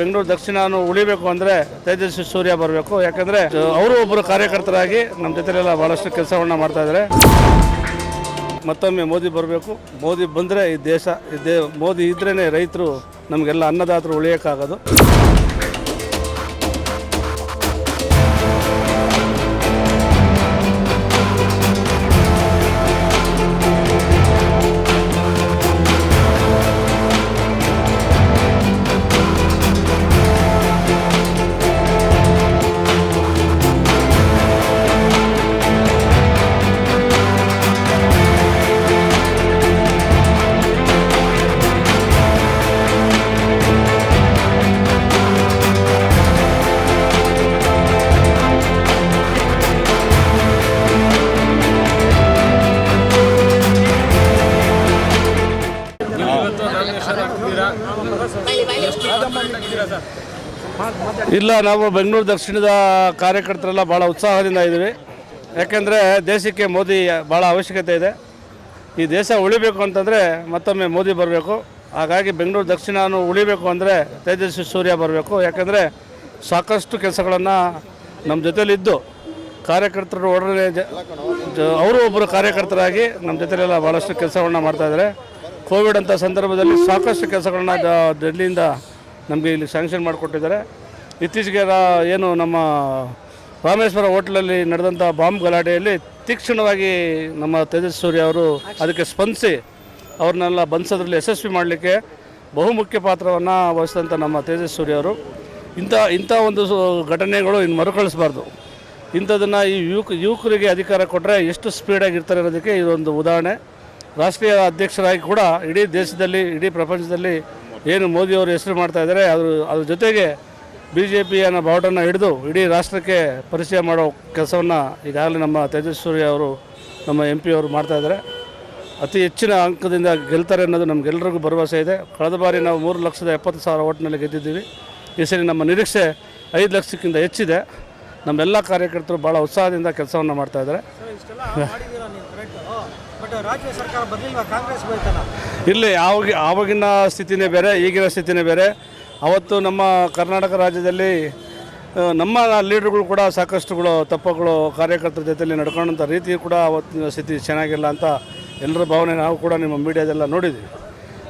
ಬೆಂಗಳೂರು ದಕ್ಷಿಣ ಉಳಿಬೇಕು ಅಂದ್ರೆ ತೇಜಸ್ವಿ ಸೂರ್ಯ ಬರಬೇಕು. ಯಾಕಂದ್ರೆ ಅವರು ಒಬ್ಬರು ಕಾರ್ಯಕರ್ತರಾಗಿ ನಮ್ಮ ಜೊತೆಲೆಲ್ಲ ಬಹಳಷ್ಟು ಕೆಲಸವನ್ನ ಮಾಡ್ತಾ ಇದ್ದಾರೆ ಮತ್ತೊಮ್ಮೆ ಮೋದಿ ಬರಬೇಕು. ಮೋದಿ ಬಂದರೆ ಈ ದೇಶ ಮೋದಿ ಇದ್ರೇನೆ ರೈತರು ನಮಗೆಲ್ಲ ಅನ್ನದಾತರು ಉಳಿಯೋಕ್ಕಾಗೋದು. ಇಲ್ಲ, ನಾವು ಬೆಂಗಳೂರು ದಕ್ಷಿಣದ ಕಾರ್ಯಕರ್ತರೆಲ್ಲ ಭಾಳ ಉತ್ಸಾಹದಿಂದ ಇದ್ದೀವಿ. ಯಾಕೆಂದರೆ ದೇಶಕ್ಕೆ ಮೋದಿ ಭಾಳ ಅವಶ್ಯಕತೆ ಇದೆ. ಈ ದೇಶ ಉಳಿಬೇಕು ಅಂತಂದರೆ ಮತ್ತೊಮ್ಮೆ ಮೋದಿ ಬರಬೇಕು. ಹಾಗಾಗಿ ಬೆಂಗಳೂರು ದಕ್ಷಿಣನು ಉಳಿಬೇಕು ಅಂದರೆ ತೇಜಸ್ವಿ ಸೂರ್ಯ ಬರಬೇಕು. ಯಾಕೆಂದರೆ ಸಾಕಷ್ಟು ಕೆಲಸಗಳನ್ನು ನಮ್ಮ ಜೊತೇಲಿದ್ದು ಕಾರ್ಯಕರ್ತರು ಒಡನೆ ಅವರು ಒಬ್ಬರು ಕಾರ್ಯಕರ್ತರಾಗಿ ನಮ್ಮ ಜೊತೆಲೆಲ್ಲ ಭಾಳಷ್ಟು ಕೆಲಸಗಳನ್ನ ಮಾಡ್ತಾಯಿದ್ದಾರೆ ಕೋವಿಡ್ ಅಂತ ಸಂದರ್ಭದಲ್ಲಿ ಸಾಕಷ್ಟು ಕೆಲಸಗಳನ್ನ ಡೆಲ್ಲಿಯಿಂದ ನಮಗೆ ಇಲ್ಲಿ ಸ್ಯಾಂಕ್ಷನ್ ಮಾಡಿಕೊಟ್ಟಿದ್ದಾರೆ. ಇತ್ತೀಚೆಗೆ ಏನು ನಮ್ಮ ರಾಮೇಶ್ವರ ಹೋಟ್ಲಲ್ಲಿ ನಡೆದಂಥ ಬಾಂಬ್ ಗಲಾಟೆಯಲ್ಲಿ ತೀಕ್ಷ್ಣವಾಗಿ ನಮ್ಮ ತೇಜಸ್ ಸೂರ್ಯ ಅವರು ಅದಕ್ಕೆ ಸ್ಪಂದಿಸಿ ಅವ್ರನ್ನೆಲ್ಲ ಬಂಧಿಸೋದ್ರಲ್ಲಿ ಯಶಸ್ವಿ ಮಾಡಲಿಕ್ಕೆ ಬಹುಮುಖ್ಯ ಪಾತ್ರವನ್ನು ವಹಿಸಿದಂಥ ನಮ್ಮ ತೇಜಸ್ ಸೂರ್ಯ ಅವರು. ಇಂಥ ಇಂಥ ಒಂದು ಘಟನೆಗಳು ಇನ್ನು ಮರುಕಳಿಸಬಾರ್ದು. ಇಂಥದನ್ನು ಈ ಯುವಕ, ಯುವಕರಿಗೆ ಅಧಿಕಾರ ಕೊಟ್ಟರೆ ಎಷ್ಟು ಸ್ಪೀಡಾಗಿರ್ತಾರೆ ಅನ್ನೋದಕ್ಕೆ ಇದೊಂದು ಉದಾಹರಣೆ. ರಾಷ್ಟ್ರೀಯ ಅಧ್ಯಕ್ಷರಾಗಿ ಕೂಡ ಇಡೀ ದೇಶದಲ್ಲಿ, ಇಡೀ ಪ್ರಪಂಚದಲ್ಲಿ ಏನು ಮೋದಿಯವರು ಹೆಸರು ಮಾಡ್ತಾ ಇದ್ದಾರೆ ಅದ್ರ ಅದ್ರ ಜೊತೆಗೆ ಬಿ ಜೆ ಪಿಯನ್ನು ಬಾವುಟನ್ನು ಹಿಡಿದು ಇಡೀ ರಾಷ್ಟ್ರಕ್ಕೆ ಪರಿಚಯ ಮಾಡೋ ಕೆಲಸವನ್ನು ಈಗಾಗಲೇ ನಮ್ಮ ತೇಜಸ್ವಿ ಅವರು, ನಮ್ಮ ಎಂ ಪಿ ಅವರು ಮಾಡ್ತಾ ಇದ್ದಾರೆ. ಅತಿ ಹೆಚ್ಚಿನ ಅಂಕದಿಂದ ಗೆಲ್ತಾರೆ ಅನ್ನೋದು ನಮಗೆಲ್ಲರಿಗೂ ಭರವಸೆ ಇದೆ. ಕಳೆದ ಬಾರಿ ನಾವು ಮೂರು ಲಕ್ಷದ ಎಪ್ಪತ್ತು ಸಾವಿರ ಓಟ್ನಲ್ಲಿ ಗೆದ್ದಿದ್ದೀವಿ. ಈ ಸರಿ ನಮ್ಮ ನಿರೀಕ್ಷೆ ಐದು ಲಕ್ಷಕ್ಕಿಂತ ಹೆಚ್ಚಿದೆ. ನಮ್ಮೆಲ್ಲ ಕಾರ್ಯಕರ್ತರು ಭಾಳ ಉತ್ಸಾಹದಿಂದ ಕೆಲಸವನ್ನು ಮಾಡ್ತಾ ಇಲ್ಲಿ ಆವಾಗ ಆವಾಗಿನ ಸ್ಥಿತಿನೇ ಬೇರೆ ಈಗಿನ ಸ್ಥಿತಿನೇ ಬೇರೆ. ಅವತ್ತು ನಮ್ಮ ಕರ್ನಾಟಕ ರಾಜ್ಯದಲ್ಲಿ ನಮ್ಮ ಲೀಡರ್ಗಳು ಕೂಡ ಸಾಕಷ್ಟುಗಳು ತಪ್ಪುಗಳು ಕಾರ್ಯಕರ್ತರ ಜೊತೆಯಲ್ಲಿ ನಡ್ಕೊಂಡಂಥ ರೀತಿ ಕೂಡ ಅವತ್ತಿನ ಸ್ಥಿತಿ ಚೆನ್ನಾಗಿಲ್ಲ ಅಂತ ಎಲ್ಲರ ಭಾವನೆ ನಾವು ಕೂಡ ನಿಮ್ಮ ಮೀಡಿಯಾದೆಲ್ಲ ನೋಡಿದ್ವಿ.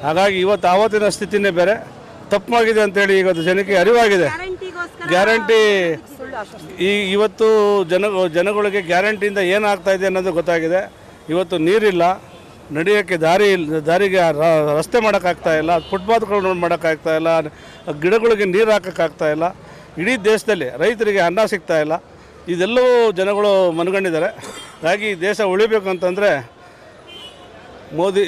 ಹಾಗಾಗಿ ಇವತ್ತು ಆವತ್ತಿನ ಸ್ಥಿತಿನೇ ಬೇರೆ. ತಪ್ಪಾಗಿದೆ ಅಂತೇಳಿ ಇವತ್ತು ಜನಕ್ಕೆ ಅರಿವಾಗಿದೆ. ಗ್ಯಾರಂಟಿ ಈ ಇವತ್ತು ಜನ ಜನಗಳಿಗೆ ಗ್ಯಾರಂಟಿಯಿಂದ ಏನಾಗ್ತಾ ಇದೆ ಅನ್ನೋದು ಗೊತ್ತಾಗಿದೆ. ಇವತ್ತು ನೀರಿಲ್ಲ, ನಡೆಯೋಕ್ಕೆ ದಾರಿ ಇಲ್ಲ ದಾರಿಗೆ ರಸ್ತೆ ಮಾಡೋಕ್ಕಾಗ್ತಾಯಿಲ್ಲ ಫುಟ್ಪಾತ್ಗಳು ಮಾಡೋಕ್ಕಾಗ್ತಾ ಇಲ್ಲ, ಗಿಡಗಳಿಗೆ ನೀರು ಹಾಕೋಕ್ಕಾಗ್ತಾಯಿಲ್ಲ ಇಡೀ ದೇಶದಲ್ಲಿ ರೈತರಿಗೆ ಅನ್ನ ಸಿಗ್ತಾ ಇಲ್ಲ. ಇದೆಲ್ಲವೂ ಜನಗಳು ಮನಗಂಡಿದ್ದಾರೆ. ಹಾಗಾಗಿ ದೇಶ ಉಳಿಬೇಕು ಅಂತಂದರೆ ಮೋದಿ,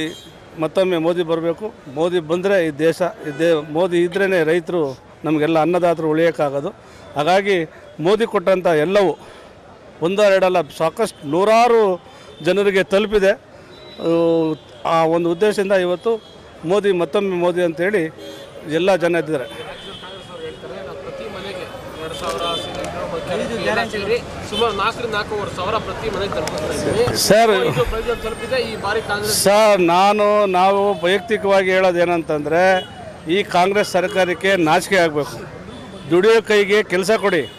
ಮತ್ತೊಮ್ಮೆ ಮೋದಿ ಬರಬೇಕು. ಮೋದಿ ಬಂದರೆ ಈ ದೇಶ ದೇ, ಮೋದಿ ಇದ್ರೇ ರೈತರು ನಮಗೆಲ್ಲ ಅನ್ನದಾತರು ಉಳಿಯೋಕ್ಕಾಗೋದು. ಹಾಗಾಗಿ ಮೋದಿ ಕೊಟ್ಟಂಥ ಎಲ್ಲವೂ ಒಂದೆರಡಲ್ಲ ಸಾಕಷ್ಟು ನೂರಾರು ಜನರಿಗೆ ತಲುಪಿದೆ. ಆ, ಒಂದು ಉದ್ದೇಶದಿಂದ ಇವತ್ತು ಮೋದಿ ಮತ್ತೊಮ್ಮೆ ಮೋದಿ ಅಂತೇಳಿ ಎಲ್ಲ ಜನ ಇದ್ದಾರೆ. ಸೇರಿ ಸರ್ ನಾನು ನಾವು ವೈಯಕ್ತಿಕವಾಗಿ ಹೇಳೋದು ಏನಂತಂದರೆ ಈ ಕಾಂಗ್ರೆಸ್ ಸರ್ಕಾರಕ್ಕೆ ನಾಚಿಕೆ ಆಗಬೇಕು. ದುಡಿಯೋ ಕೈಗೆ ಕೆಲಸ ಕೊಡಿ.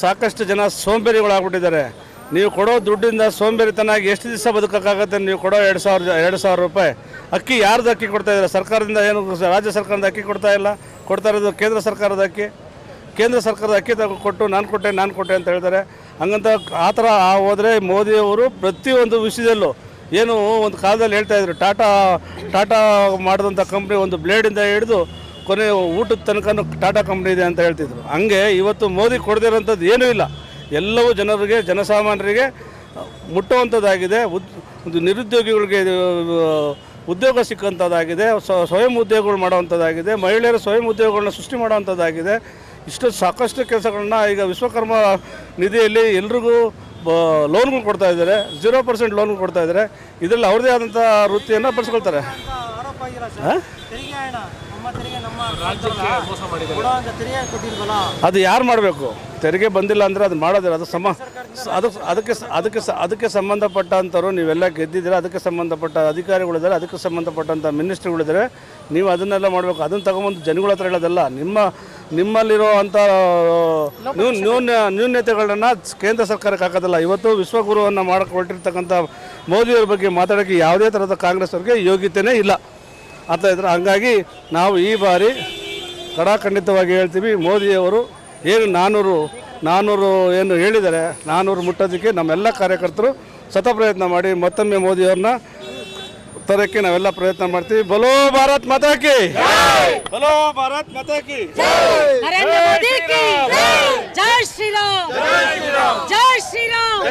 ಸಾಕಷ್ಟು ಜನ ಸೋಂಬೇರಿಗಳಾಗ್ಬಿಟ್ಟಿದ್ದಾರೆ. ನೀವು ಕೊಡೋ ದುಡ್ಡಿಂದ ಸೋಂಬೇರಿತನಾಗಿ ಎಷ್ಟು ದಿವಸ ಬದುಕೋಕ್ಕಾಗತ್ತೆ ನೀವು ಕೊಡೋ ಎರಡು ಸಾವಿರ ಎರಡು ಸಾವಿರ ರೂಪಾಯಿ? ಅಕ್ಕಿ ಯಾರ್ದು ಅಕ್ಕಿ ಕೊಡ್ತಾ ಇದ್ದಾರೆ? ಸರ್ಕಾರದಿಂದ ಏನು ರಾಜ್ಯ ಸರ್ಕಾರದ ಅಕ್ಕಿ ಕೊಡ್ತಾ ಇಲ್ಲ. ಕೊಡ್ತಾ ಇರೋದು ಕೇಂದ್ರ ಸರ್ಕಾರದ ಅಕ್ಕಿ. ಕೇಂದ್ರ ಸರ್ಕಾರದ ಅಕ್ಕಿ ತಗೊ ಕೊಟ್ಟು ನಾನು ಕೊಟ್ಟೆ ನಾನು ಕೊಟ್ಟೆ ಅಂತ ಹೇಳ್ತಾರೆ. ಹಂಗಂತ ಆ ಥರ ಹೋದರೆ ಮೋದಿಯವರು ಪ್ರತಿಯೊಂದು ವಿಷಯದಲ್ಲೂ ಏನು ಒಂದು ಕಾಲದಲ್ಲಿ ಹೇಳ್ತಾ ಇದ್ರು, ಟಾಟಾ ಟಾಟಾ ಮಾಡಿದಂಥ ಕಂಪ್ನಿ ಒಂದು ಬ್ಲೇಡಿಂದ ಹಿಡಿದು ಕೊನೆ ಊಟದ ತನಕ ಟಾಟಾ ಕಂಪ್ನಿ ಇದೆ ಅಂತ ಹೇಳ್ತಿದ್ರು. ಹಂಗೆ ಇವತ್ತು ಮೋದಿ ಕೊಡದಿರೋಂಥದ್ದು ಏನೂ ಇಲ್ಲ. ಎಲ್ಲವೂ ಜನರಿಗೆ ಜನಸಾಮಾನ್ಯರಿಗೆ ಮುಟ್ಟುವಂಥದ್ದಾಗಿದೆ ಉದ್ ಒಂದು ನಿರುದ್ಯೋಗಿಗಳಿಗೆ ಉದ್ಯೋಗ ಸಿಕ್ಕಂಥದ್ದಾಗಿದೆ ಸ್ವ- ಸ್ವಯಂ ಉದ್ಯೋಗಗಳು ಮಾಡುವಂಥದ್ದಾಗಿದೆ ಮಹಿಳೆಯರು ಸ್ವಯಂ ಉದ್ಯೋಗಗಳನ್ನ ಸೃಷ್ಟಿ ಮಾಡುವಂಥದ್ದಾಗಿದೆ ಇಷ್ಟು ಸಾಕಷ್ಟು ಕೆಲಸಗಳನ್ನ ಈಗ ವಿಶ್ವಕರ್ಮ ನಿಧಿಯಲ್ಲಿ ಎಲ್ರಿಗೂ ಲೋನ್ಗಳು ಕೊಡ್ತಾ ಇದ್ದಾರೆ. ಜೀರೋ ಪರ್ಸೆಂಟ್ ಲೋನ್ಗಳು ಕೊಡ್ತಾ ಇದ್ದಾರೆ. ಇದರಲ್ಲಿ ಅವ್ರದ್ದೇ ಆದಂಥ ವೃತ್ತಿಯನ್ನು ಬಳಸ್ಕೊಳ್ತಾರೆ ಅದು ಯಾರು ಮಾಡಬೇಕು? ತೆರಿಗೆ ಬಂದಿಲ್ಲ ಅಂದರೆ ಅದು ಮಾಡೋದಿಲ್ಲ. ಅದು ಸಮ ಅದು ಅದಕ್ಕೆ ಸ- ಅದಕ್ಕೆ ಸ- ಅದಕ್ಕೆ ಸಂಬಂಧಪಟ್ಟಂಥವ್ರು ನೀವೆಲ್ಲ ಗೆದ್ದಿದ್ದೀರ ಅದಕ್ಕೆ ಸಂಬಂಧಪಟ್ಟ ಅಧಿಕಾರಿಗಳಿದ್ದಾರೆ ಅದಕ್ಕೆ ಸಂಬಂಧಪಟ್ಟಂಥ ಮಿನಿಸ್ಟ್ರಿಗಳಿದ್ದಾರೆ. ನೀವು ಅದನ್ನೆಲ್ಲ ಮಾಡಬೇಕು. ಅದನ್ನು ತಗೊಂಬಂದು ಜನಗಳ ಹತ್ರ ಹೇಳೋದಲ್ಲ. ನಿಮ್ಮ ನಿಮ್ಮಲ್ಲಿರೋ ಅಂಥ ನ್ಯೂನ್ ನ್ಯೂನ ನ್ಯೂನ್ಯತೆಗಳನ್ನ ಕೇಂದ್ರ ಸರ್ಕಾರಕ್ಕೆ ಹಾಕೋದಿಲ್ಲ. ಇವತ್ತು ವಿಶ್ವಗುರುವನ್ನು ಮಾಡಿಕೊಟ್ಟಿರ್ತಕ್ಕಂಥ ಮೋದಿಯವ್ರ ಬಗ್ಗೆ ಮಾತಾಡೋಕ್ಕೆ ಯಾವುದೇ ಥರದ ಕಾಂಗ್ರೆಸ್ ಅವ್ರಿಗೆ ಯೋಗ್ಯತೆಯೇ ಇಲ್ಲ. ಆಗ್ತಾ ಇದ್ದಾರೆ ಹಾಗಾಗಿ ನಾವು ಈ ಬಾರಿ ಕಡಾಖಂಡಿತವಾಗಿ ಹೇಳ್ತೀವಿ ಮೋದಿಯವರು ಏನು ನಾನ್ನೂರು ನಾನ್ನೂರು ಏನು ಹೇಳಿದರೆ ನಾನ್ನೂರು ಮುಟ್ಟೋದಕ್ಕೆ ನಮ್ಮೆಲ್ಲ ಕಾರ್ಯಕರ್ತರು ಸತ ಪ್ರಯತ್ನ ಮಾಡಿ ಮತ್ತೊಮ್ಮೆ ಮೋದಿಯವ್ರನ್ನ ತರೋಕ್ಕೆ ನಾವೆಲ್ಲ ಪ್ರಯತ್ನ ಮಾಡ್ತೀವಿ. ಬಲೋ ಭಾರತ್ ಮತಾಕಿ ಬಲೋ ಭಾರತ್ ಮತಕ್ಕೆ ಜೈ ಶ್ರೀರಾಮ್! ಜೈ ಶ್ರೀರಾಮ್!